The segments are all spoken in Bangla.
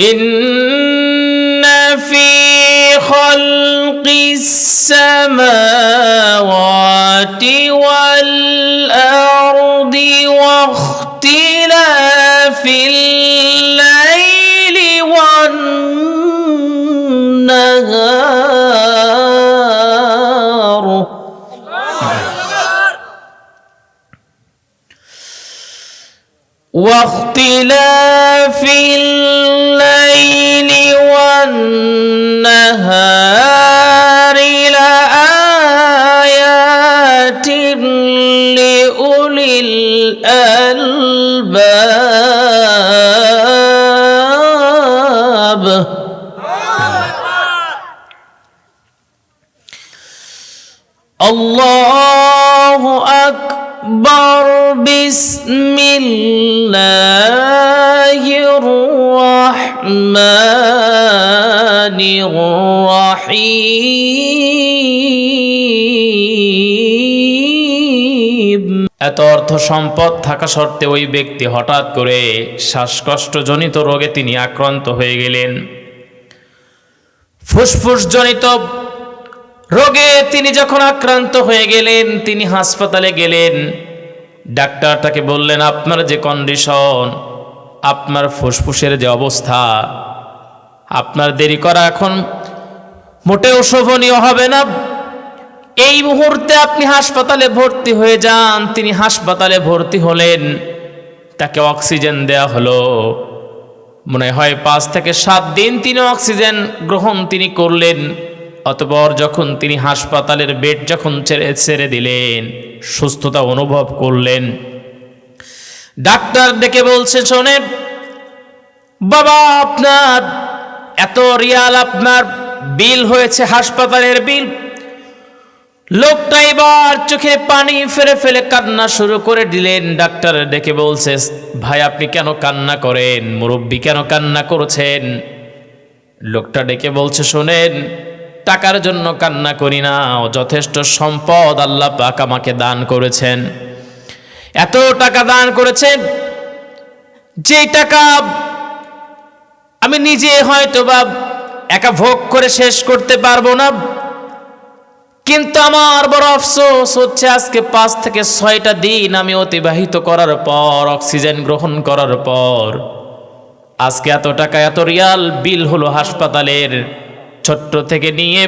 إن في خلق السماوات والأرض واختلاف الليل والنهار واختلاف الليل والنهار لآيات لأولي الألباب. الله أكبر. بسم الله الرحمن الرحيم এত অর্থ সম্পদ থাকা সত্ত্বেও ওই ব্যক্তি হঠাৎ করে শ্বাসকষ্টজনিত রোগে তিনি আক্রান্ত হয়ে গেলেন ফুসফুসজনিত রোগে তিনি যখন আক্রান্ত হয়ে গেলেন তিনি হাসপাতালে গেলেন ডাক্তার তাকে বললেন, আপনার যে কন্ডিশন আপনার ফুসফুসের যে অবস্থা, আপনার দেরি করা এখন মোটেও শোভনীয় হবে না। এই মুহূর্তে আপনি হাসপাতালে ভর্তি হয়ে যান। তিনি হাসপাতালে ভর্তি হলেন। তাকে অক্সিজেন দেয়া হলো। মনে হয় পাঁচ থেকে সাত দিন তিনি অক্সিজেন গ্রহণ তিনি করলেন। অতপর যখন তিনি হাসপাতালের বেড যখন ছেড়ে ছেড়ে দিলেন, সুস্থতা অনুভব করলেন। ডাক্তার ডেকে বলছে, শোনেন, বাবা, আপনার এত রিয়াল, আপনার বিল হয়েছে, হাসপাতালের বিল। লোকটা এবার চোখে পানি ফেলে ফেলে কান্না শুরু করে দিলেন। ডাক্তার ডেকে বলছে, ভাই, আপনি কেন কান্না করেন? মুরব্বী কেন কান্না করেছেন? লোকটা ডেকে বলছে, শোনেন টাকার জন্য কান্না করি না। যথেষ্ট সম্পদ আল্লাহ পাক আমাকে দান করেছেন। এত টাকা দান করেছেন যে টাকা আমি নিজে হয়তো বা একা ভোগ করে শেষ করতে পারব না। কিন্তু আমার বড় আফসোস হচ্ছে আজকে পাঁচ থেকে ছয়টা দিন আমি অতিবাহিত করার পর, অক্সিজেন গ্রহণ করার পর, আজকে এত টাকা, এত রিয়াল বিল হলো হাসপাতালের ছোট্ট থেকে নিয়ে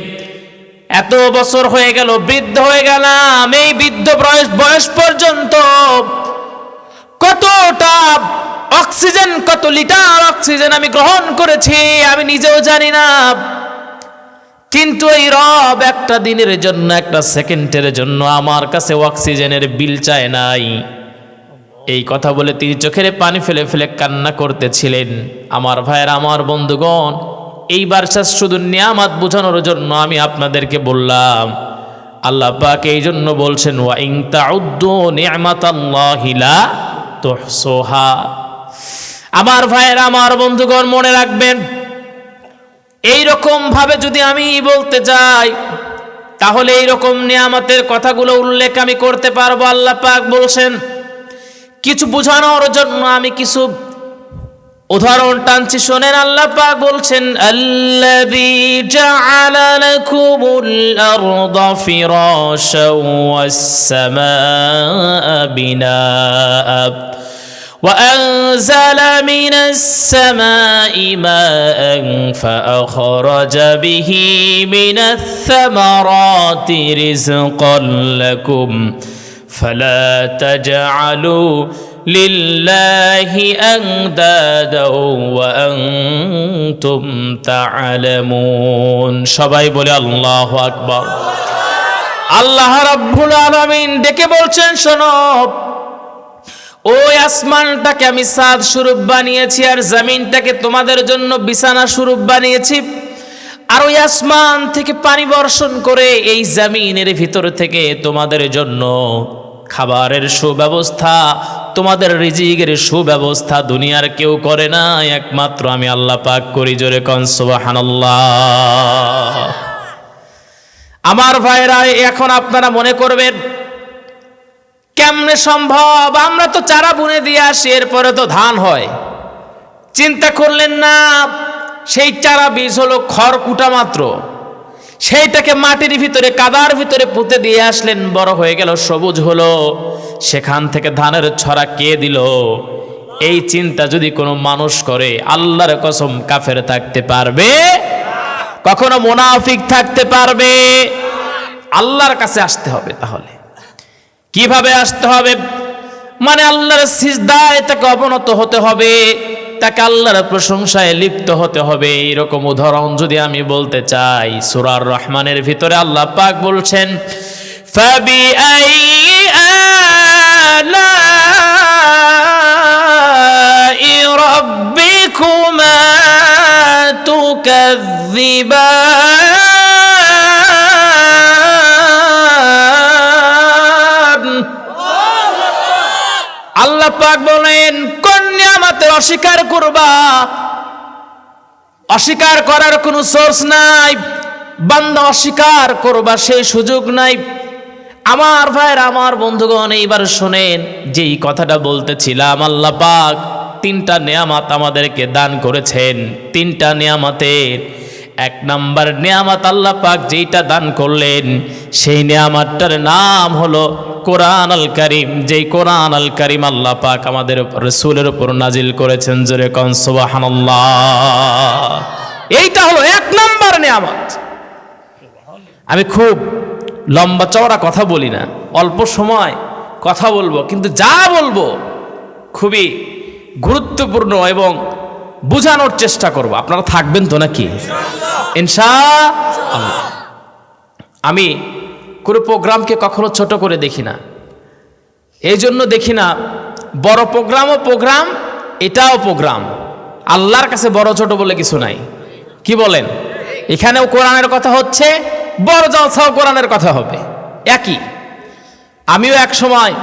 এত বছর হয়ে গেল, বৃদ্ধ হয়ে গেলাম, এই বৃদ্ধ বয়স বয়স পর্যন্ত কতটা অক্সিজেন, কত লিটার অক্সিজেন আমি গ্রহণ করেছি, আমি নিজেও জানি না। কিন্তু এই রব একটা দিনের জন্য, একটা সেকেন্ডের জন্য আমার কাছে অক্সিজেনের বিল চায় নাই। এই কথা বলে তিনি চোখের পানি ফেলে ফেলে কান্না করতেছিলেন। আমার ভাইয়ের, আমার বন্ধুগণ এইবার শেষ শুধু নিয়ামাত বোঝানোর জন্য আমি আপনাদেরকে বললাম, আল্লাহ পাক এই জন্য বলছেন, ওয়া ইং তাউদ্দু নিয়ামাতাল্লাহি লা তুহসুহা। আমার ভাইয়ের, আমার বন্ধুগণ, মনে রাখবেন এই রকম ভাবে যদি আমি বলতে যাই তাহলে এই রকম নিয়ামতের কথাগুলো উল্লেখ আমি করতে পারব। আল্লাহ পাক বলছেন, কিছু বোঝানোর জন্য আমি কিছু উদাহরণ টানছি শোনেন আল্লাহ পাক বলছেন আল্লাযী জাআলা লাকুমুল আরদা ফিরাশাও ওয়াস সামাআ বিনাআ وأنزل من السماء ماء فأخرج به من الثمرات رزقا لكم فلا تجعلوا লিল্লাহি আংদাদাও ওয়া আনতুম তাআলামুন। সবাই বলে আল্লাহু আকবার। আল্লাহ রাব্বুল আলামিন ডেকে বলছেন, শোনো, ওই আসমানটাকে আমি সাদ সুরূপ বানিয়েছি আর জমিনটাকে তোমাদের জন্য বিছানা সুরূপ বানিয়েছি। আর ওই আসমান থেকে পানি বর্ষণ করে এই জমিনের ভিতর থেকে তোমাদের জন্য খাবারের সুব্যবস্থা, তোমাদের রিজিকের সুব্যবস্থা দুনিয়ার কেউ করে না। একমাত্র আমি আল্লাহ পাক করি, জোরে কনসুবাহানাল্লাহ আমার ভাইরা, এখন আপনারা মনে করবেন, কেমনে সম্ভব? আমরা তো চারা বুনে দিয়ে আসি, এরপরে তো ধান হয়। চিন্তা করলেন না, সেই চারা বীজ হলো খড়কুটা মাত্র। সেইটাকে মাটির ভিতরে, কাদার ভিতরে পুঁতে দিয়ে আসলেন, বড় হয়ে গেল, সবুজ হলো। সেখান থেকে ধানের ছড়া কে দিল? এই চিন্তা যদি কোনো মানুষ করে, আল্লাহর কসম কাফের থাকতে পারবে? কখনো মোনাফিক থাকতে পারবে? আল্লাহর কাছে আসতে হবে তাহলে। কীভাবে আসতে হবে? মানে আল্লাহর সিজদায় তাকে অবনত হতে হবে। তাকে আল্লাহর প্রশংসায় লিপ্ত হতে হবে এরকম উদাহরণ যদি আমি বলতে চাই সুরার রহমানের ভিতরে আল্লাহ পাক বলছেন فبأي آلاء ربكما تكذبان আল্লাহ পাক বলেন কোন অস্বীকার করবা। অস্বীকার করার কোনো সোর্স নাই। বান্দা অস্বীকার করবা, সেই সুযোগ নাই। আমার ভাইয়ের, আমার বন্ধুগণ, এইবার শোনেন, যেই কথাটা বলতেছিলাম, আল্লাহ পাক তিনটা নিয়ামত আমাদেরকে দান করেছেন। তিনটা নিয়ামতের এক নাম্বার নিয়ামত আল্লাহ পাক যেইটা দান করলেন, সেই নিয়ামতটার নাম হলো কোরআন আল করিম। যেই কোরআন আল করিম আল্লাহ পাক আমাদের রসুলের উপর নাজিল করেছেন, জোরে কন, সুবহানাল্লাহ। এইটা হলো এক নাম্বার নিয়ামত। আমি খুব লম্বা চওড়া কথা বলি না, অল্প সময় কথা বলব, কিন্তু যা বলব খুবই গুরুত্বপূর্ণ এবং বোঝানোর চেষ্টা করব। আপনারা থাকবেন তো নাকি? ইনশা আল্লাহ আমি কোনো প্রোগ্রামকে কখনো ছোট করে দেখি না। এই জন্য দেখি না বড় প্রোগ্রামও প্রোগ্রাম এটাও প্রোগ্রাম। আল্লাহর কাছে বড় ছোট বলে কিছু নাই। কি বলেন? এখানেও কোরআনের কথা হচ্ছে বড় জলসাও কোরআনের কথা হবে। একই। আমিও এক সময়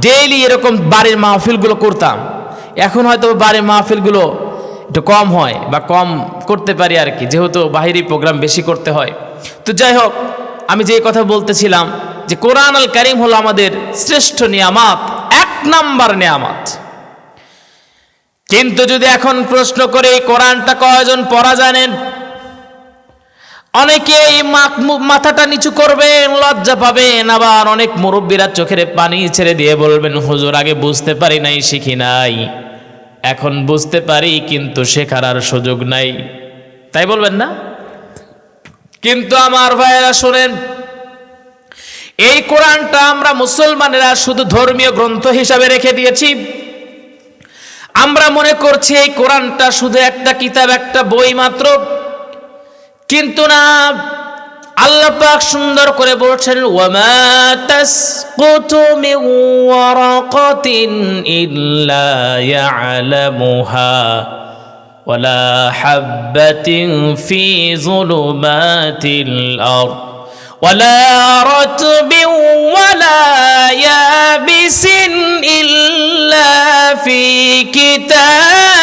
ডেইলি এরকম বাড়ির মাহফিলগুলো করতাম। এখন হয়তো বাড়ির মাহফিলগুলো একটু কম হয় বা কম করতে পারি আর কি, যেহেতু বাহিরি প্রোগ্রাম বেশি করতে হয়। তো যাই হোক, আমি যে কথা বলতেছিলাম যে কোরআন আল করিম হলো আমাদের শ্রেষ্ঠ নিয়ামাত, এক নাম্বার নিয়ামাত। কিন্তু যদি এখন প্রশ্ন করে কোরআনটা কয়জন পড়া জানেন? অনেকে এই মাথাটা নিচু করবেন, লজ্জা পাবেন, আবার অনেক মুরব্বীরা চোখের পানি ছেড়ে দিয়ে বলবেন, হুজুর, আগে বুঝতে পারি নাই, শিখি নাই। এখন বুঝতে পারি, কিন্তু শেখার আর সুযোগ নাই। তাই বলবেন না? কিন্তু আমার ভাইয়েরা শোনেন, এই কোরআনটা আমরা মুসলমানেরা শুধু ধর্মীয় গ্রন্থ হিসাবে রেখে দিয়েছি। আমরা মনে করছি এই কোরআনটা শুধু একটা কিতাব, একটা বই মাত্র। কিন্তু না আল্লাহ পাক সুন্দর করে বলছেন ওয়ামা তাসকুতু মিন ওয়ারাকাতিন ইল্লা ইয়ালামুহা ওয়ালা হাববাতিন ফি যুলুমাতিল আরদ ولا رتب ولا يابس إلا في كتاب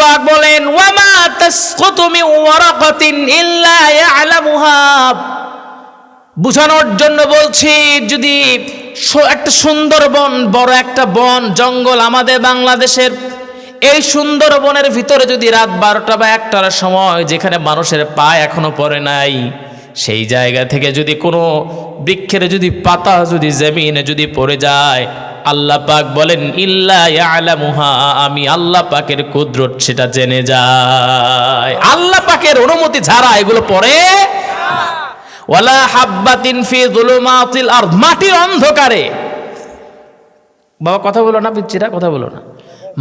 পাক বলেন, ওয়ামা তাসকুতু মিন ওয়ারাকাতিন ইল্লা ইয়ালামুহা। বুঝানোর জন্য বলছি, যদি একটা সুন্দর বন বড় একটা বন, জঙ্গল আমাদের বাংলাদেশের, এই সুন্দর বনের ভিতরে যদি রাত বারোটা বা একটার সময় যেখানে মানুষের পা এখনও পড়ে নাই, সেই জায়গা থেকে যদি কোনো বৃক্ষের যদি পাতা যদি জমিনে যদি পড়ে যায় আল্লাহ পাক বলেন, ইল্লা ইয়ালামুহা আমি আল্লাহ পাকের কুদরত সেটা জেনে যায়। আল্লাহ পাকের অনুমতি ছাড়া এগুলো পড়ে ওয়ালা হাব্বাতিন ফি যুলুমাতিল আরদ, মাটির অন্ধকারে। বাবা, কথা বলো না পিচ্ছিরা কথা বলো না।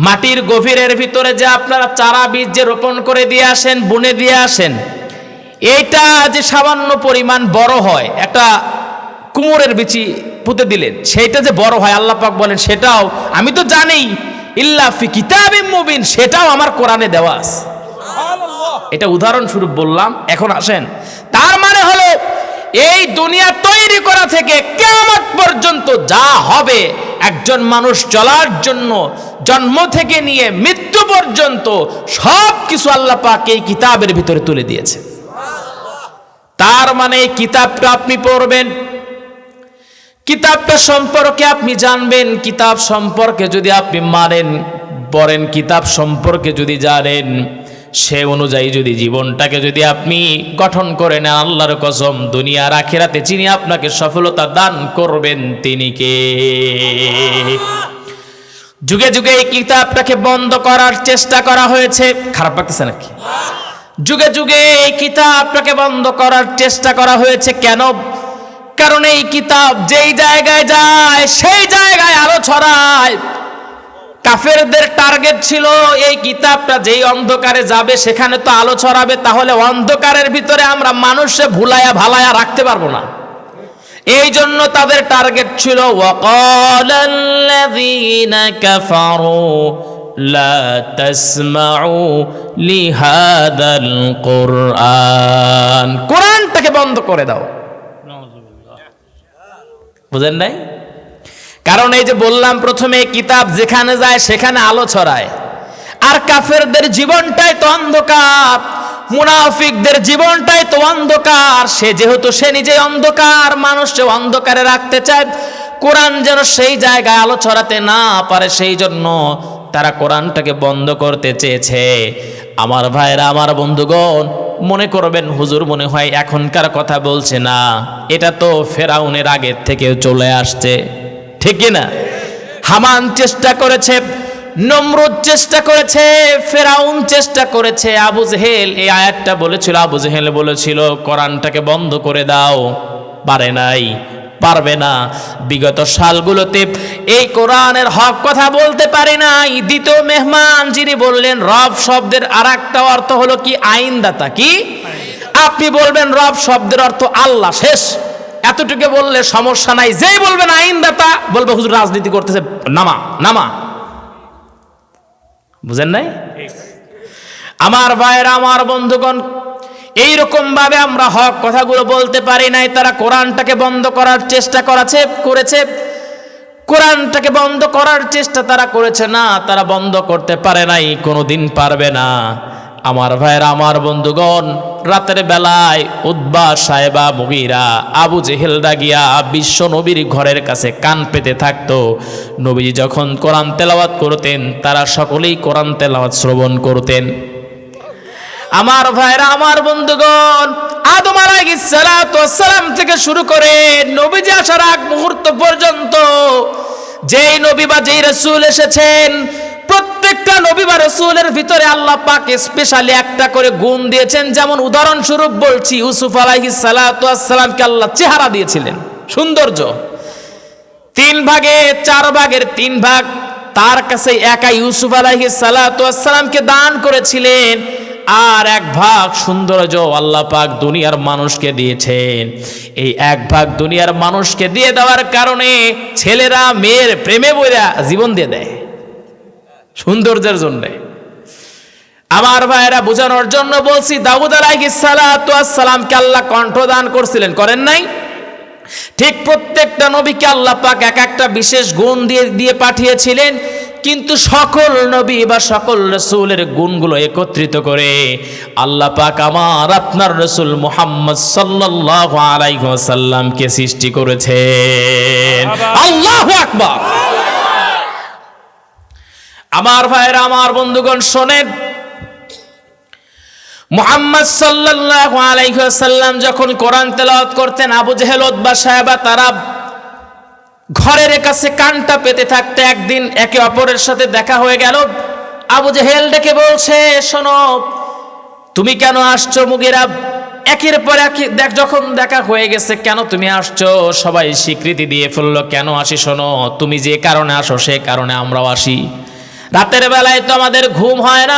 মাটির গভীরের ভিতরে যে আপনারা চারা বীজ যে রোপণ করে দিয়ে আসেন, বুনে দিয়ে আসেন, এইটা যে সামান্য পরিমাণ বড় হয়, একটা কুমোরের বিচি পুঁতে দিলেন। সেইটা যে বড় হয়, আল্লাহ পাক বলেন, সেটাও আমি তো জানি। ইল্লা ফি কিতাবিম মুবিন, সেটাও আমার কোরআনে দেওয়া আছে। এটা উদাহরণস্বরূপ বললাম, এখন আসেন। তার মানে হলো, এই দুনিয়া তৈরি করা থেকে কেমন পর্যন্ত যা হবে, একজন মানুষ চলার জন্য, জন্ম থেকে নিয়ে মৃত্যু পর্যন্ত সব কিছু আল্লাহ পাক এই কিতাবের ভিতরে তুলে দিয়েছে। তার মানে এই কিতাবটা আপনি পড়বেন কিতাবটা সম্পর্কে আপনি জানবেন, কিতাব সম্পর্কে যদি আপনি মানেন, পড়েন, কিতাব সম্পর্কে যদি জানেন, সে অনুযায়ী যদি জীবনটাকে যদি আপনি গঠন করে নেন, আল্লাহর কসম, দুনিয়ার আখেরাতে যিনি আপনাকে সফলতা দান করবেন, তিনি কে? যুগে যুগে এই কিতাবটাকে বন্ধ করার চেষ্টা করা হয়েছে। খারাপ লাগতেছে নাকি? যুগে যুগে এই কিতাবটাকে বন্ধ করার চেষ্টা করা হয়েছে কেন? কারণ এই কিতাব যেই জায়গায় যায়, সেই জায়গায় আলো ছড়ায়। কাফেরদের টার্গেট ছিল, এই কিতাবটা যেই অন্ধকারে যাবে, সেখানে তো আলো ছড়াবে, তাহলে অন্ধকারের ভিতরে আমরা মানুষে ভুলায়া ভালায়া রাখতে পারব না। এই জন্য তাদের টার্গেট ছিল কোরআনটাকে বন্ধ করে দাও। বুঝেন নাই? কারণ এই যে বললাম, প্রথমে কিতাব যেখানে যায় সেখানে আলো ছড়ায়। আর কাফেরদের জীবনটাই তো অন্ধকার, মুনাফিকদের জীবনটাই তো অন্ধকার। সে যেহেতু সে নিজে অন্ধকার মানুষকে অন্ধকারে রাখতে চায়, কোরআন যেন সেই জায়গায় আলো ছড়াতে না পারে, সেই জন্য তারা কোরআনটাকে বন্ধ করতে চেয়েছে। আমার ভাইরা, আমার বন্ধুগণ মনে করবেন, হুজুর মনে হয় এখনকার কথা বলছে না। এটা তো ফেরাউনের আগের থেকে চলে আসছে। ঠিক না হামান চেষ্টা করেছে, নমরুদ চেষ্টা করেছে, ফেরাউন চেষ্টা করেছে। আবু জেহেল এই আয়াতটা বলেছিল, আবু জেহেল বলেছিল, কোরআনটাকে বন্ধ করে দাও। পারে নাই। পারবে না। বিগত সালগুলোতে এই কোরআনের হক কথা বলতে পারে নাই। দ্বিতীয় মেহমান যিনি বললেন রব শব্দের আর একটা অর্থ হলো কি? আইনদাতা কি? আপনি বলবেন রব শব্দের অর্থ আল্লাহ শেষ। এতটুকু বললে সমস্যা নাই। যেই বলবেন আইনদাতা বলবে হুজুর রাজনীতি করতেছে নামা নামা। বুঝেন নাই? আমার ভাইয়েরা আমার বন্ধুগণ এইরকম ভাবে আমরা হক কথাগুলো বলতে পারি নাই, তারা কোরআনটাকে বন্ধ করার চেষ্টা করাছে, করেছে। কোরআনটাকে বন্ধ করার চেষ্টা তারা করেছে, না, তারা বন্ধ করতে পারে নাই, কোনোদিন পারবে না। আমার ভাইয়েরা, আমার বন্ধুগণ, রাতের বেলায় উদ্বা সাহেবা মুগিরা আবু জেহেলদা গিয়া বিশ্ব নবীর ঘরের কাছে কান পেতে থাকতো। নবীজি যখন কোরআন তেলাওয়াত করতেন, তারা সকলেই কোরআন তেলাওয়াত শ্রবণ করতেন। আমার ভাইরা, আমার বন্ধুগণ, আদম সালাম থেকে শুরু করে নবীজি আসার আগ মুহূর্ত পর্যন্ত যেই নবী বা যেই রাসূল এসেছেন, প্রত্যেকটা নবী বা রসুলের ভিতরে আল্লাহ পাক স্পেশালি একটা করে গুণ দিয়েছেন। যেমন উদাহরণস্বরূপ বলছি, ইউসুফ আলাইহিস সালাতু সালামকে আল্লাহ চেহারা দিয়েছিলেন, সৌন্দর্য। তিন ভাগে, চার ভাগের তিন ভাগ, তার কাছে একা ইউসুফ আলাইহিস সালাতু সালামকে দান করেছিলেন। আর এক ভাগ সৌন্দর্য আল্লাহ পাক দুনিয়ার মানুষকে দিয়েছেন। এই এক ভাগ দুনিয়ার মানুষকে দিয়ে দেওয়ার কারণে ছেলেরা, মেয়ের প্রেমে বইরা জীবন দিয়ে দেয়। সৌন্দর্যের জন্যে। আমার ভাইয়েরা, বোঝানোর জন্য বলছি, দাউদ আলাইহিস সালাতু সালামকে আল্লাহ কণ্ঠদান করছিলেন, করেন নাই? ঠিক প্রত্যেকটা নবীকে আল্লাহ পাক এক একটা বিশেষ গুণ দিয়ে দিয়ে পাঠিয়েছিলেন। কিন্তু সকল নবী বা সকল রসুলের গুণগুলো একত্রিত করে আল্লাহ পাক আমার আপনার রসুল মুহাম্মদ আলাইহি সৃষ্টি করেছেন। আল্লাহু আকবার। আমার ভাইয়েরা আমার বন্ধুগণ শোনেন। মোহাম্মদ সাল্লাল্লাহু আলাইহি যখন কোরআন তেলাওয়াত করতেন আবু জেহেল উতবা সাহেবা তারা ঘরের কাছে কানটা পেতে থাকতে একদিন একে অপরের সাথে দেখা হয়ে গেল। আবু জেহেল ডেকে বলছে, শোনো, তুমি কেন আসছো মুগিরা? একের পর এক দেখ, যখন দেখা হয়ে গেছে, কেন তুমি আসছো? সবাই স্বীকৃতি দিয়ে ফেলল, কেন আসি? শোনো, তুমি যে কারণে আসো, সে কারণে আমরাও আসি। রাতের বেলায় তো আমাদের ঘুম হয় না,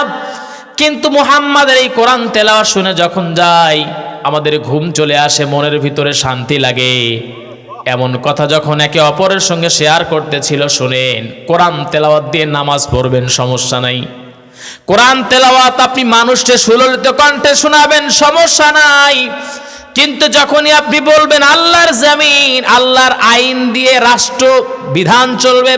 কিন্তু মুহাম্মাদের এই কোরআন তেলাওয়া শুনে যখন যাই, আমাদের ঘুম চলে আসে, মনের ভিতরে শান্তি লাগে। এমন কথা যখন একে অপরের সঙ্গে শেয়ার করতেছিল, শুনেন, কোরআন তেলাওয়াত দিয়ে নামাজ পড়বেন, সমস্যা নাই। কোরআন তেলাওয়াত আপনি মানুষকে সুললিত কণ্ঠে শোনাবেন, সমস্যা নাই। কিন্তু যখনই আপনি বলবেন, আল্লাহর জামিন, আল্লাহর আইন দিয়ে রাষ্ট্র, বিধান চলবে,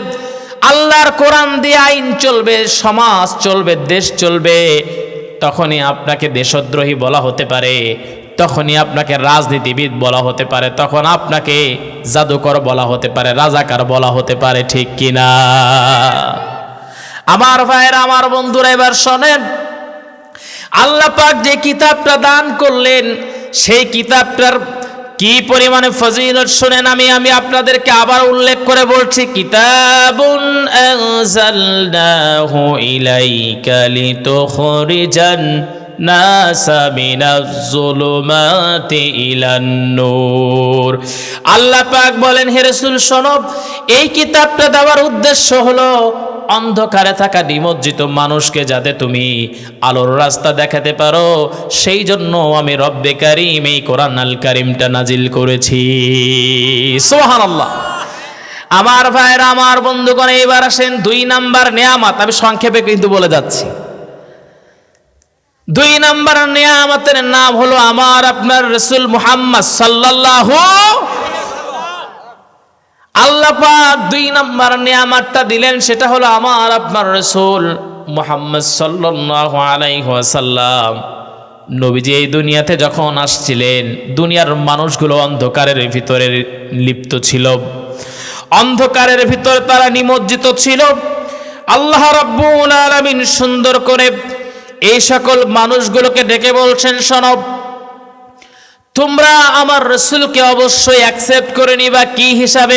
আল্লাহর কোরআন দিয়ে আইন চলবে, সমাজ চলবে, দেশ চলবে, তখনই আপনাকে দেশদ্রোহী বলা হতে পারে। তখনই আপনাকে রাজনীতিবিদ বলা হতে পারে, তখন আপনাকে জাদুকর বলা হতে পারে, রাজাকার বলা হতে পারে, ঠিক কিনা আমার ভাইয়ের, আমার বন্ধুরা, এবার শোনেন। আল্লাহ পাক যে কিতাবটা দান করলেন, সেই কিতাবটার কি পরিমাণে ফজিলত শুনেন আমি আমি আপনাদেরকে আবার উল্লেখ করে বলছি। কিতাবুন আনজালনাহু ইলাইকা লিতুখরিজান নাসা মিনাজ-জুলুমাতি ইলান নূর। আল্লাহ পাক বলেন, হে রাসূল শোনব এই কিতাবটা দেওয়ার উদ্দেশ্য হলো অন্ধকারে থাকা নিমজ্জিত মানুষকে যাতে তুমি আলোর রাস্তা দেখাতে পারো। সেই জন্য আমি রব্বে কারিম এই কোরআন আল কারিমটা নাজিল করেছি। সোহান আল্লাহ আমার ভাইয়ের, আমার বন্ধুগণ এবার আসেন দুই নাম্বার নেয়ামাত। আমি সংক্ষেপে কিন্তু বলে যাচ্ছি। দুই নাম্বার নেয়ামতের নাম হলো আমার আপনার রসুল মুহাম্মদ সাল্লাল্লাহু আল্লাহ পাক দুই নাম্বার নিয়ামতটা দিলেন, সেটা হলো আমার আপনার রসুল মোহাম্মদ সাল্লাল্লাহু আলাইহি ওয়াসাল্লাম। নবীজি এই দুনিয়াতে যখন আসছিলেন, দুনিয়ার মানুষগুলো অন্ধকারের ভিতরে লিপ্ত ছিল। অন্ধকারের ভিতরে তারা নিমজ্জিত ছিল। আল্লাহ রাব্বুল আলামিন সুন্দর করে এই সকল মানুষগুলোকে ডেকে বলছেন সনব তোমরা আমার রসুলকে অবশ্যই অ্যাকসেপ্ট করে নিবা, কি হিসাবে?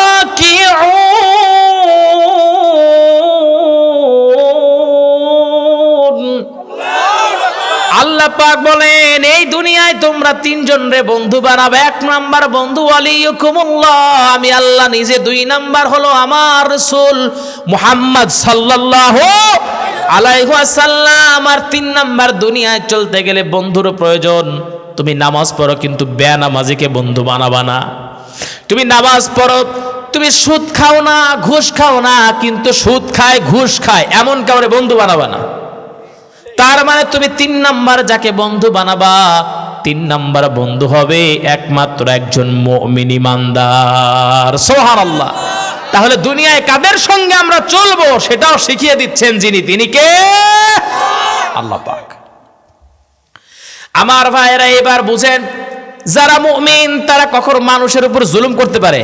পাক বলেন, এই দুনিয়ায় তোমরা তিনজন রে বন্ধু বানাবে। এক নাম্বার বন্ধু আলিয়কুমুল্লাহ আমি আল্লাহ নিজে, দুই নাম্বার হলো আমার রসুল মুহাম্মদ সাল্লাল্লাহু আলাইহি ওয়াসাল্লাম। আর তিন নাম্বার, দুনিয়ায় চলতে গেলে বন্ধুর প্রয়োজন। তুমি নামাজ পড়ো, কিন্তু বেনামাজিকে বন্ধু বানাবা না। তুমি নামাজ পড়ো, তুমি সুদ খাও না, ঘুষ খাও না, কিন্তু সুদ খায়, ঘুষ খায়। এমন কাউরে বন্ধু বানাবা না। তার মানে তুমি তিন নাম্বার যাকে বন্ধু বানাবা, তিন নাম্বার বন্ধু হবে একমাত্র একজন মুমিন ইমানদার। সোহান আল্লাহ তাহলে দুনিয়ায় কাদের সঙ্গে আমরা চলবো সেটাও শিখিয়ে দিচ্ছেন যিনি, তিনি কে? আল্লাহ পাক। আমার ভাইয়েরা, এবার বুঝেন, যারা মুমিন, তারা কখনো মানুষের উপর জুলুম করতে পারে,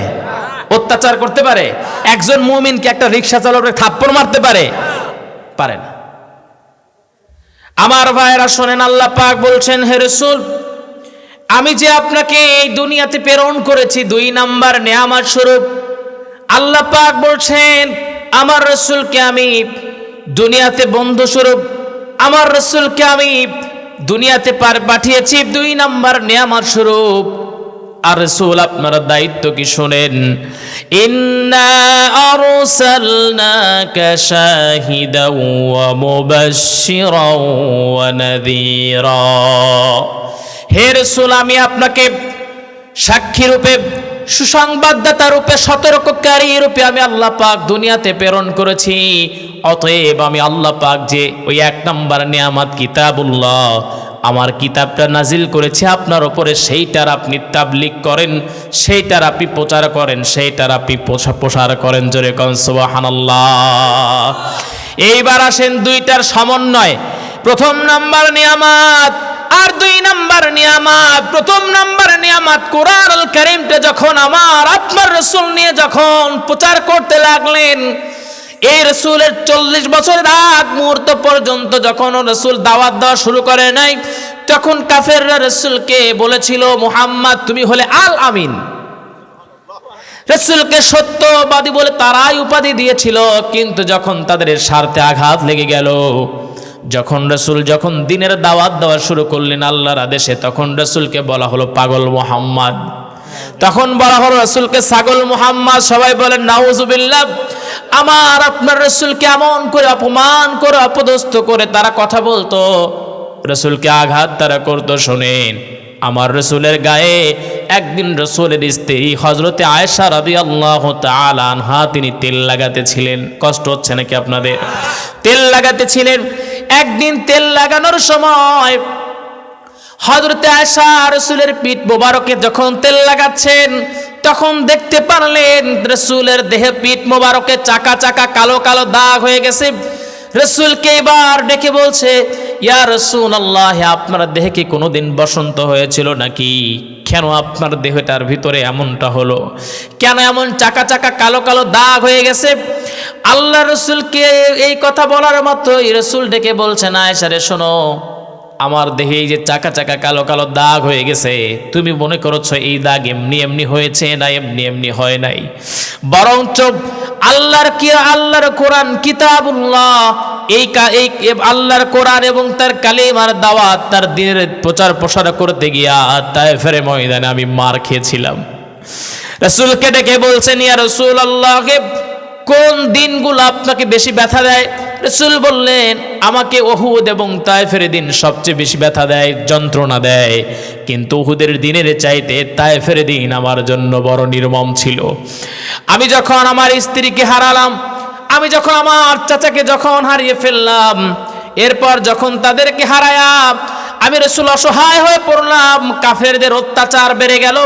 অত্যাচার করতে পারে, একজন মুমিনকে একটা রিক্সা চালকের থাপ্পড় মারতে পারে পারে না। আমার ভাইরা শোনেন, আল্লাহ পাক বলছেন, হে রসুল, আমি যে আপনাকে এই দুনিয়াতে প্রেরণ করেছি, দুই নাম্বার নেয়ামার স্বরূপ, আল্লাহ পাক বলছেন, আমার রসুলকে আমি দুনিয়াতে বন্ধু স্বরূপ, আমার রসুলকে আমি দুনিয়াতে পার, পাঠিয়েছি, দুই নাম্বার নেয়ামার স্বরূপ। আর রসুল আপনারা দায়িত্ব কি শোনেন? হে রসুল, আমি আপনাকে সাক্ষী রূপে, সুসংবাদদাতা রূপে, সতর্ককারী রূপে আমি আল্লাহ পাক দুনিয়াতে প্রেরণ করেছি। অতএব আমি আল্লাহ পাক যে ওই এক নম্বর নিয়ামত কিতাবুল্লাহ আমার কিতাবটা নাজিল করেছি, আপনার ওপরে সেইটার আপনি তাবলিক করেন, সেইটার আপনি প্রচার করেন, সেইটার আপনি প্রসার করেন, জোরে এইবার আসেন দুইটার সমন্বয়। প্রথম নাম্বার নিয়ামাত আর দুই নাম্বার নিয়ামাত। প্রথম নাম্বার নিয়ামাত কোরআন কারিমটা যখন আমার আপনার রসুল নিয়ে যখন প্রচার করতে লাগলেন এই রসুলের চল্লিশ বছরের আগ মুহূর্ত পর্যন্ত যখন রসুল দাওয়াত দেওয়া শুরু করে নাই, তখন কাফেররা রসুলকে বলেছিল, মুহাম্মদ, তুমি হলে আল আমিন। রসুলকে সত্যবাদী বলে তারাই উপাধি দিয়েছিল, কিন্তু যখন তাদের স্বার্থে আঘাত লেগে গেল, যখন রসুল যখন দিনের দাওয়াত দেওয়া শুরু করলেন আল্লাহর আদেশে, তখন রসুলকে বলা হলো, পাগল মোহাম্মদ। তখন বলা হলো, রসুলকে ছাগল মোহাম্মদ। সবাই বলেন, নাউজুবিল্লাহ। আমার আপনার রসুলকে এমন করে অপমান করে, অপদস্থ করে তারা কথা বলতো। রসুলকে আঘাত তারা করতো, শোনেন। আমার রসুলের গায়ে একদিন রসুলের স্ত্রী হজরতে আয়েশা রবি আল্লাহ আনহা, তিনি তেল লাগাতে ছিলেন কষ্ট হচ্ছে নাকি আপনাদের? তেল লাগাতে ছিলেন একদিন তেল লাগানোর সময় হজরতে আয়সা রসুলের পিঠ মোবারকে যখন তেল লাগাচ্ছেন তখন দেখতে পারলেন রসুলের দেহে পিঠ মোবারকে চাকা চাকা কালো কালো দাগ হয়ে গেছে। রসুলকে এবার ডেকে বলছে, ইয়া রসুল আল্লাহ আপনার দেহে কি কোনোদিন বসন্ত হয়েছিল নাকি? কেন আপনার দেহটার ভিতরে এমনটা হলো? কেন এমন চাকা চাকা কালো কালো দাগ হয়ে গেছে? আল্লাহ রসুলকে এই কথা বলার মাত্রই রসুল ডেকে বলছেন আয়সা রে, শোনো আমার দেহে এই যে চাকা চাকা কালো কালো দাগ হয়ে গেছে, তুমি মনে করছ এই দাগ এমনি এমনি হয়েছে না, এমনি এমনি হয় নাই। বরঞ্চ আল্লাহর কি, আল্লাহর কোরআন কিতাবুল্লাহ, এই এই আল্লাহর কোরআন এবং তার কালিমার দাওয়াত তার দিনের প্রচার প্রসার করতে গিয়া তাই ফেরে ময়দানে আমি মার খেয়েছিলাম। রসুলকে ডেকে বলছেন, ইয়া রসুল আল্লাহকে কোন দিনগুলো আপনাকে বেশি ব্যথা দেয়? রসুল বললেন, আমাকে ওহুদ এবং তায়েফের দিন সবচেয়ে বেশি ব্যথা দেয়, যন্ত্রণা দেয়। কিন্তু উহুদের দিনের চাইতে তায়েফের দিন আমার জন্য বড় নির্মম ছিল। আমি যখন আমার স্ত্রীকে হারালাম, আমি যখন আমার চাচাকে যখন হারিয়ে ফেললাম, এরপর যখন তাদেরকে হারায়া আমি রসুল অসহায় হয়ে পড়লাম, কাফেরদের অত্যাচার বেড়ে গেল।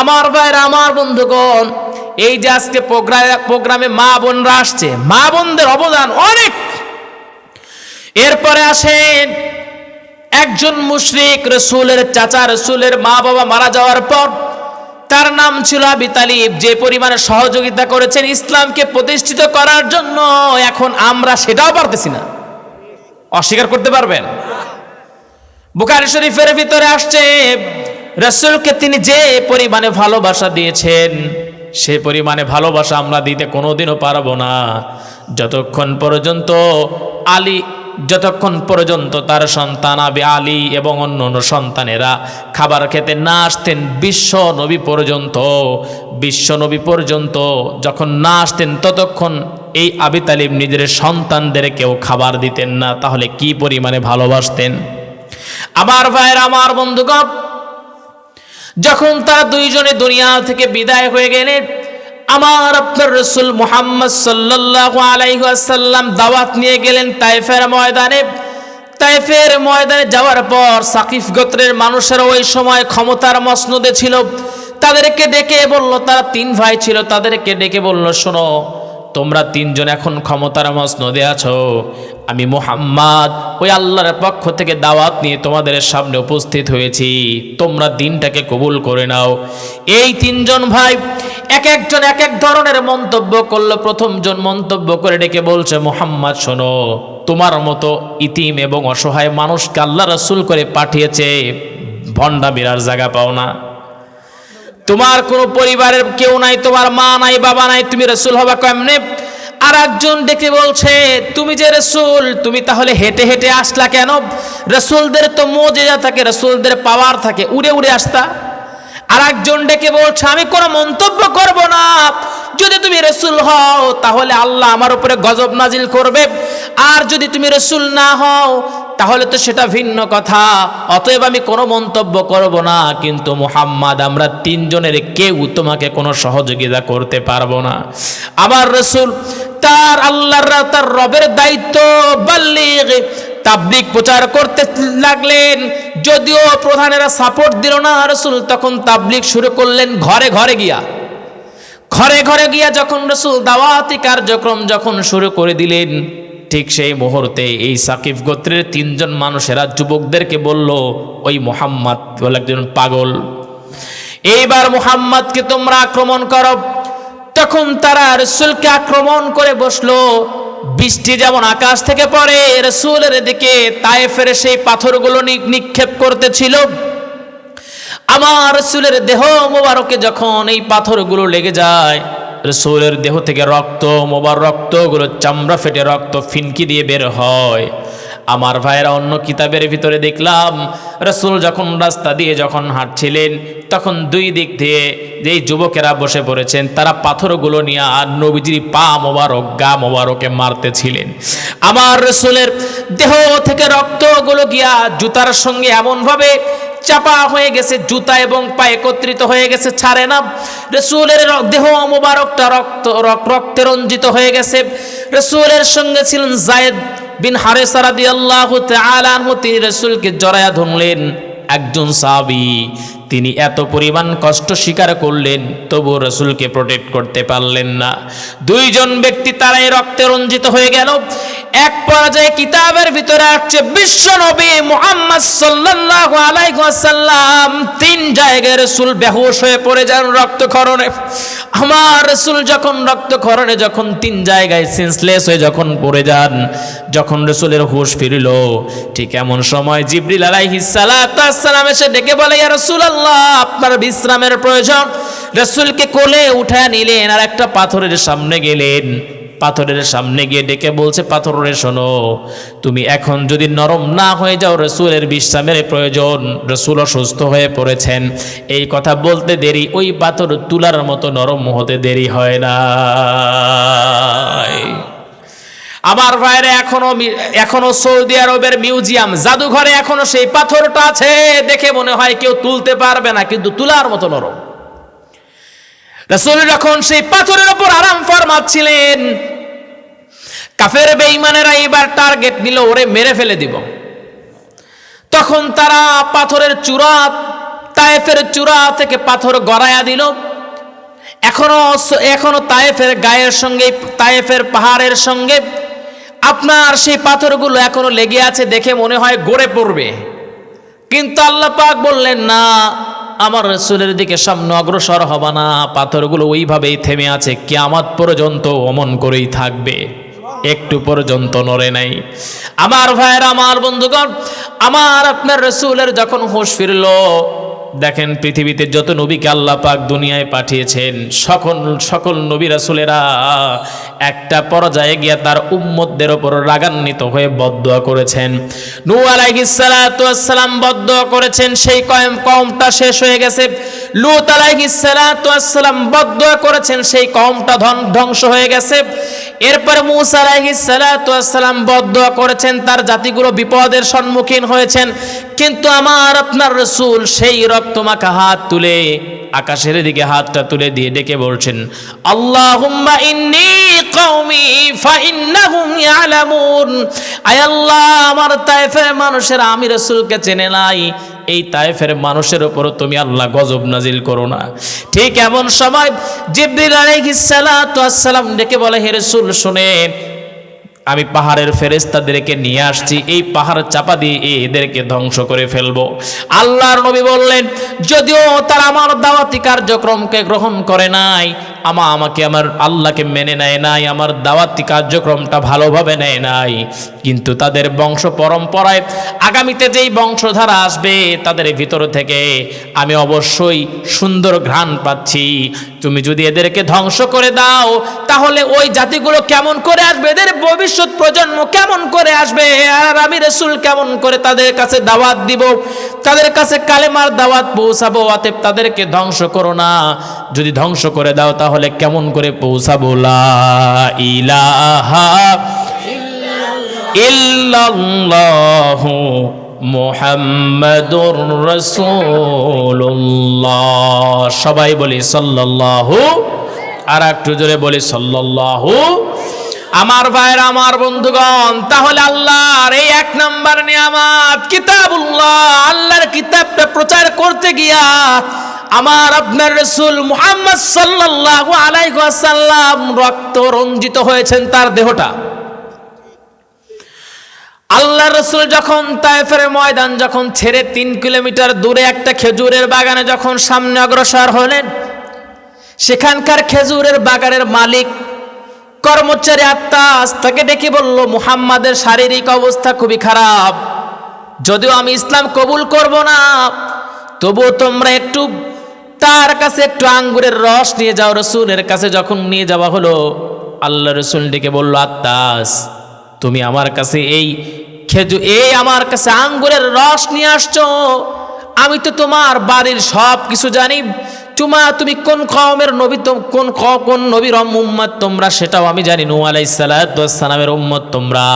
আমার ভাইয়ের, আমার বন্ধুগণ এই যে আজকে প্রোগ্রামে মা বোনরা আসছে, মা বোনদের অবদান অনেক। এরপরে আসেন একজন মুশরিক রসুলের চাচা, রসুলের মা বাবা মারা যাওয়ার পর তার নাম ছিল আবি তালিব। যে পরিমাণে সহযোগিতা করেছেন ইসলামকে প্রতিষ্ঠিত করার জন্য, এখন আমরা সেটাও পারতেছি না। অস্বীকার করতে পারবেন? বুখারি শরীফের ভিতরে আসছে, রসুলকে তিনি যে পরিমাণে ভালোবাসা দিয়েছেন সে পরিমাণে ভালোবাসা আমরা দিতে কোনোদিনও পারব না। যতক্ষণ পর্যন্ত আলী, যতক্ষণ পর্যন্ত তার সন্তান আবে আলী এবং অন্য অন্য সন্তানেরা খাবার খেতে না আসতেন, বিশ্ব নবী পর্যন্ত, বিশ্ব নবী পর্যন্ত যখন না আসতেন, ততক্ষণ এই আবি তালিব নিজের সন্তানদের কেউ খাবার দিতেন না। তাহলে কি পরিমাণে ভালোবাসতেন? আমার ভাইয়ের, আমার বন্ধুগণ যখন তারা দুইজনে দুনিয়া থেকে বিদায় হয়ে গেলেন আমার আপনার রসুল মুহাম্মদ সাল্লাল্লাহু আলাইহি ওয়াসাল্লাম দাওয়াত নিয়ে গেলেন তাইফের ময়দানে। তাইফের ময়দানে যাওয়ার পর সাকিফ গোত্রের মানুষেরা ওই সময় ক্ষমতার মসনদে ছিল। তাদেরকে ডেকে বলল, তারা তিন ভাই ছিল, তাদেরকে ডেকে বলল, শোনো তোমরা তিনজন এখন ক্ষমতার মসনদে আছো। আমি মোহাম্মদ, ওই আল্লাহর পক্ষ থেকে দাওয়াত নিয়ে তোমাদের সামনে উপস্থিত হয়েছি। তোমরা দিনটাকে কবুল করে নাও। এই তিনজন ভাই এক একজন এক এক ধরনের মন্তব্য করল প্রথম জন মন্তব্য করে ডেকে বলছে, মোহাম্মদ, শোনো, তোমার মতো ইতিম এবং অসহায় মানুষকে আল্লাহ রসুল করে পাঠিয়েছে। ভণ্ডা বিরার জায়গা পাও না। তোমার কোনো পরিবারের কেউ নাই, তোমার মা নাই, বাবা নাই, তুমি রসুল হবা কেমনে? আর একজন ডেকে বলছে, তুমি যে রসুল, তুমি তাহলে হেঁটে হেঁটে আসলা কেন? রসুলদের তো মজেজা থাকে, রসুলদের পাওয়ার থাকে, উড়ে উড়ে আসতা। আর একজন ডেকে বলছে, আমি কোনো মন্তব্য করব না। যদি তুমি রসুল হও, তাহলে আল্লাহ আমার উপরে গজব নাজিল করবে। আর যদি তুমি রসুল না হও তাহলে তো সেটা ভিন্ন কথা। অতএব আমি কোনো মন্তব্য করব না, কিন্তু মুহাম্মদ, আমরা তিনজনের কেউ তোমাকে কোনো সহযোগিতা করতে পারব না। আমার রসুল, তার আল্লাহর তার রবের দায়িত্ব বাল্লিগ তাবলিক প্রচার করতে লাগলেন। যদিও প্রধানেরা সাপোর্ট দিল না, রসুল তখন তাবলিক শুরু করলেন ঘরে ঘরে গিয়া। ঘরে ঘরে গিয়া যখন রসুল দাওয়াতি কার্যক্রম যখন শুরু করে দিলেন ঠিক সেই মুহূর্তে এই সাকিব গোত্রের তিনজন মানুষেরা যুবকদেরকে বলল, ওই মোহাম্মদ, বলে একজন পাগল। এইবার মুহাম্মদকে তোমরা আক্রমণ করো। তখন তারা রসুলকে আক্রমণ করে বসল। বৃষ্টি যেমন আকাশ থেকে পড়ে, রসুলের দিকে তায়েফের সেই পাথরগুলো নিক্ষেপ করতেছিল। আমার রসুলের দেহ মোবারকে যখন এই পাথরগুলো লেগে যায় রসুলের দেহ থেকে রক্ত মোবার রক্তগুলো চামড়া ফেটে রক্ত ফিনকি দিয়ে বের হয়। আমার ভাইয়েরা অন্য কিতাবের ভিতরে দেখলাম, রসুল যখন রাস্তা দিয়ে যখন হাঁটছিলেন, তখন দুই দিক দিয়ে যেই যুবকেরা বসে পড়েছেন, তারা পাথরগুলো নিয়ে আর নবীজির পা মোবারক, গা মোবারকে মারতেছিলেন। আমার রসুলের দেহ থেকে রক্তগুলো গিয়া জুতার সঙ্গে এমনভাবে চাপা হয়ে গেছে, জুতা এবং পা একত্রিত হয়ে গেছে, ছাড়ে না। রসুলের দেহ মোবারকটা রক্ত, রক- রক্তে রঞ্জিত হয়ে গেছে। রসুলের সঙ্গে ছিলেন জায়েদ বিন হারেসা রাদিয়াল্লাহু তাআলা আনহু। তিনি রসুলকে জড়ায়া ধরলেন। একজন সাবি তিনি এত পরিমাণ কষ্ট স্বীকার করলেন তবু রসুলকে প্রোটেক্ট করতে পারলেন না। দুইজন ব্যক্তি তারাই রক্তে রঞ্জিত হয়ে গেল। এক পর্যায়ে কিতাবের ভিতরে আসছে বিশ্ব নবী মুহাম্মদ সাল্লাল্লাহু আলাইহি ওয়াসাল্লাম। তিন জায়গায় রসুল বেহুশ হয়ে পড়ে যান রক্তক্ষরণে। আমার রসুল যখন রক্তক্ষরণে যখন তিন জায়গায় সেন্সলেস হয়ে যখন পড়ে যান, যখন রসুলের হুশ ফিরিল, ঠিক এমন সময় জিবরিল আলাইহিস আসসালাম এসে ডেকে বলে, ইয়া রাসূলুল্লাহ, আপনার বিশ্রামের প্রয়োজন। রসুলকে কোলে উঠায় নিলেন আর একটা পাথরের সামনে গেলেন। পাথরের সামনে গিয়ে ডেকে বলছে, পাথরের শোনো, তুমি এখন যদি নরম না হয়ে যাও, রসুলের বিশ্রামের প্রয়োজন। রসুল অসুস্থ হয়ে পড়েছেন। এই কথা বলতে দেরি, ওই পাথর তুলার মতো নরম হতে দেরি হয় না। আমার ভাইরে, এখনও এখনও সৌদি আরবের মিউজিয়াম, জাদুঘরে এখনও সেই পাথরটা আছে, দেখে মনে হয় কেউ তুলতে পারবে না, কিন্তু তুলার মতো নরম। রসুল যখন সেই পাথরের ওপর আরাম ফরমাচ্ছিলেন, কাফের বেঈমানেরা এবার টার্গেট নিল, ওরে, মেরে ফেলে দিব। তখন তারা পাথরের চূড়া, তায়েফের চূড়া থেকে পাথর গড়ায়া দিল। এখনও এখনও তায়েফের গায়ের সঙ্গে, তায়েফের পাহাড়ের সঙ্গে আপনার সেই পাথরগুলো এখনও লেগে আছে দেখে মনে হয় গড়ে পড়বে। কিন্তু আল্লাহ পাক বললেন, না আমার রসুলের দিকে সামনে অগ্রসর হবা না। পাথরগুলো ওইভাবেই থেমে আছে। কিয়ামত পর্যন্ত অমন করেই থাকবে। একটু পর্যন্ত নড়ে নাই। আমার ভাইয়ের, আমার বন্ধুগণ, আমার আপনার রসুলের যখন হুঁশ ফিরলো দেখেন পৃথিবীতে যত নবীকে আল্লাহ পাক দুনিয়ায় পাঠিয়েছেন, সকল সকল নবী রাসুলেরা একটা পর্যায়ে গিয়ে তার উম্মতদের ওপর রাগান্বিত হয়ে বদদোয়া করেছেন। নূ আলাইহিস সালাতু ওয়াসসালাম বদদোয়া করেছেন, সেই কয়েম কমটা শেষ হয়ে গেছে। লূত আলাইহিস সালাতু ওয়াসসালাম বদদোয়া করেছেন, সেই কমটা ধ্বং- ধ্বংস হয়ে গেছে। এরপরে মুসা আলাইহিস সালাতু ওয়াসসালাম বদদোয়া করেছেন, তার জাতিগুলো বিপদের সম্মুখীন হয়েছেন। কিন্তু আমার আপনার রসুল সেই রক্ত মাখা হাত তুলে, আকাশের দিকে হাতটা তুলে দিয়ে ডেকে বলছেন, আল্লাহুম্মা ইন্নী আমার মানুষেরা আমি চেনে নাই। এই মানুষের উপর তুমি আল্লাহ গজব নাজিল করো না। ঠিক এমন সময় জিব্রিল ডেকে বলে, হে শুনেন আমি পাহাড়ের ফেরেস্তাদেরকে নিয়ে আসছি। এই পাহাড় চাপা দিয়ে এদেরকে ধ্বংস করে ফেলব। আল্লাহর নবী বললেন, যদিও তারা আমার দাওয়াতি কার্যক্রমকে গ্রহণ করে নাই আমা আমাকে আমার আল্লাহকে মেনে নেয় নাই, আমার দাওয়াতি কার্যক্রমটা ভালোভাবে নেয় নাই। কিন্তু তাদের বংশ পরম্পরায় আগামীতে যেই বংশধারা আসবে, তাদের ভিতর থেকে আমি অবশ্যই সুন্দর ঘ্রাণ পাচ্ছি। তুমি যদি এদেরকে ধ্বংস করে দাও, তাহলে ওই জাতিগুলো কেমন করে আসবে? এদের ভবিষ্যৎ প্রজন্ম কেমন করে আসবে? আর আমি রসুল কেমন করে তাদের কাছে দাওয়াত দিব? তাদের কাছে কালেমার দাওয়াত পৌঁছাবো, অতএব তাদেরকে ধ্বংস করো না। যদি ধ্বংস করে দাও, তাহলে কেমন করে পৌঁছাবো? ইলাহা সবাই বলি সাল্লাল্লাহু, আর একটু জোরে বলি সাল্লাল্লাহু। আমার ভাইয়ের, আমার বন্ধুগণ, তাহলে আল্লাহর এই এক নাম্বার নিয়ামত কিতাবুল্লাহ, আল্লাহর কিতাবটা প্রচার করতে গিয়া আমার আপনার রসুল মুহাম্মদ সাল্লাল্লাহু আলাইহি ওয়াসাল্লাম রক্ত রঞ্জিত হয়েছেন তার দেহটা। আল্লাহ রসুল যখন তায়েফের ময়দান যখন ছেড়ে তিন কিলোমিটার দূরে একটা খেজুরের বাগানে যখন সামনে অগ্রসর হলেন, সেখানকার খেজুরের বাগানের মালিক কর্মচারী আত্মাস তাকে ডেকে বলল, মুহাম্মাদের শারীরিক অবস্থা খুবই খারাপ। যদিও আমি ইসলাম কবুল করব না, তবুও তোমরা একটু তার কাছে একটু আঙ্গুরের রস নিয়ে যাও, রসুলের কাছে যখন নিয়ে যাওয়া হলো, আল্লাহ রসুল ডেকে বলল আত্মাস তুমি আমার কাছে এই খেজু, এই আমার কাছে আঙ্গুরের রস নিয়ে আসছো। আমি তো তোমার বাড়ির সব কিছু জানি। তোমা, তুমি কোন কওমের নবী কোন কোন নবীর উম্মত তোমরা সেটাও আমি জানি। নূ ওয়াস উম্মত তোমরা।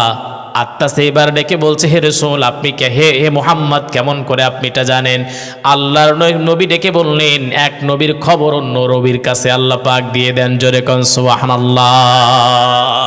আত্মাসে সেইবার ডেকে বলছে, হে রসুল, আপনি কে? হে হে মোহাম্মদ, কেমন করে আপনি এটা জানেন? আল্লাহর নবী ডেকে বললেন, এক নবীর খবর অন্য নবীর কাছে আল্লাহ পাক দিয়ে দেন। জোরে কনসু সুবহানাল্লাহ।